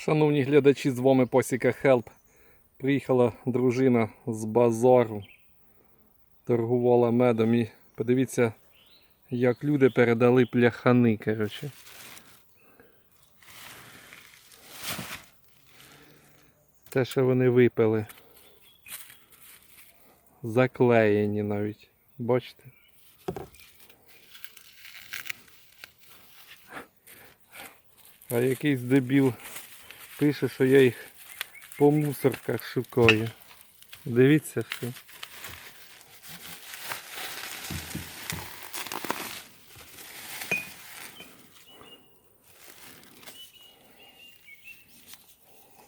Шановні глядачі, з вами Посіка Хелп. Приїхала дружина з базару, торгувала медом і подивіться, як люди передали пляхани, коротше. Те, що вони випили. Заклеєні навіть. Бачите? А якийсь дебіл пише, що я їх по мусорках шукаю. Дивіться що.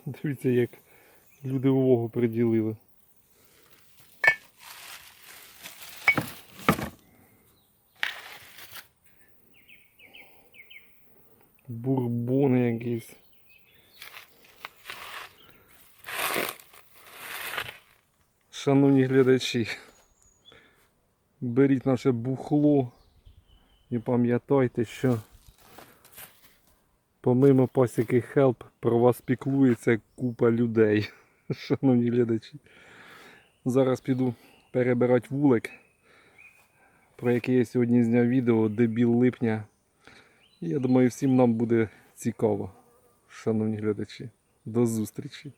Дивіться, як люди увагу приділили. Бурбони якісь. Шановні глядачі, беріть наше бухло і пам'ятайте, що помимо пасіки Хелп про вас піклується купа людей. Шановні глядачі. Зараз піду перебирати вулик, про який я сьогодні зняв відео Дебіл липня. Я думаю, всім нам буде цікаво, шановні глядачі. До зустрічі!